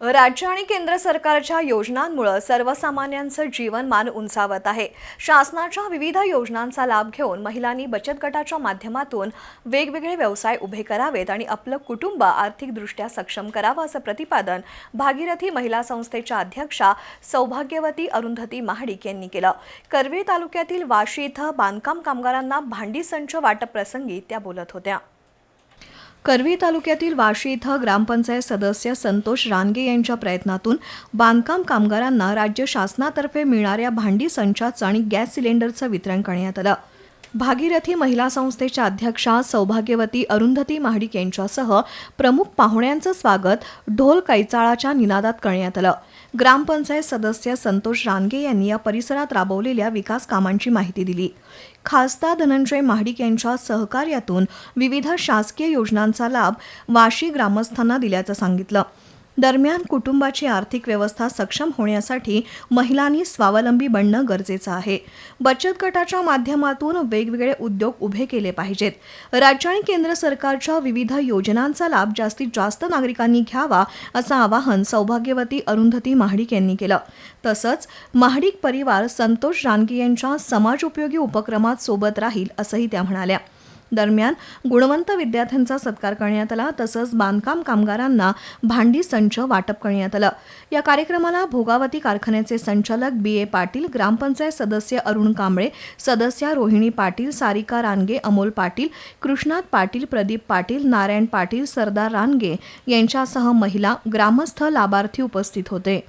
राज्य आणि केंद्र सरकारच्या योजनांमुळे सर्वसामान्यांचं जीवनमान उंचावत आहे. शासनाच्या विविध योजनांचा लाभ घेऊन महिलांनी बचत गटाच्या माध्यमातून वेगवेगळे व्यवसाय उभे करावेत आणि आपलं कुटुंब आर्थिकदृष्ट्या सक्षम करावं असं प्रतिपादन भागीरथी महिला संस्थेच्या अध्यक्षा सौभाग्यवती अरुंधती महाडिक यांनी केलं. करवीर तालुक्यातील वाशी इथं बांधकाम कामगारांना भांडी संच वाटप प्रसंगी त्या बोलत होत्या. करवी तालुक्यातील वाशी इथं ग्रामपंचायत सदस्य संतोष रानगे यांच्या प्रयत्नातून बांधकाम कामगारांना राज्य शासनातर्फे मिळणाऱ्या भांडी संचाचं आणि गॅस सिलेंडरचं वितरण करण्यात आलं. भागीरथी महिला संस्थेच्या अध्यक्षा सौभाग्यवती अरुंधती महाडिक यांच्यासह प्रमुख पाहुण्यांचं स्वागत ढोल कैचाळाच्या निनादात करण्यात आलं. ग्रामपंचायत सदस्य संतोष रानगे यांनी या परिसरात राबवलेल्या विकास कामांची माहिती दिली. खासदार धनंजय महाडिक यांच्या सहकार्यातून विविध शासकीय योजनांचा लाभ वाशी ग्रामस्थांना दिल्याचं सांगितलं. दरम्यान कुटुंबाची आर्थिक व्यवस्था सक्षम होण्यासाठी महिलांनी स्वावलंबी बनणं गरजेचं आहे. बचत गटाच्या माध्यमातून वेगवेगळे उद्योग उभे केले पाहिजेत. राज्य आणि केंद्र सरकारच्या विविध योजनांचा लाभ जास्तीत जास्त नागरिकांनी घ्यावा असं आवाहन सौभाग्यवती अरुंधती महाडिक यांनी केलं. तसंच महाडिक परिवार संतोष रानगे यांच्या समाजोपयोगी उपक्रमात सोबत राहील असंही त्या म्हणाल्या. दरम्यान गुणवंत विद्यार्थ्यांचा सत्कार करण्यात आला तसंच बांधकाम कामगारांना भांडी संच वाटप करण्यात आलं. या कार्यक्रमाला भोगावती कारखान्याचे संचालक बी. ए. पाटील ग्रामपंचायत सदस्य अरुण कांबळे सदस्या रोहिणी पाटील सारिका रानगे अमोल पाटील कृष्णात पाटील प्रदीप पाटील नारायण पाटील सरदार रानगे यांच्यासह महिला ग्रामस्थ लाभार्थी उपस्थित होते.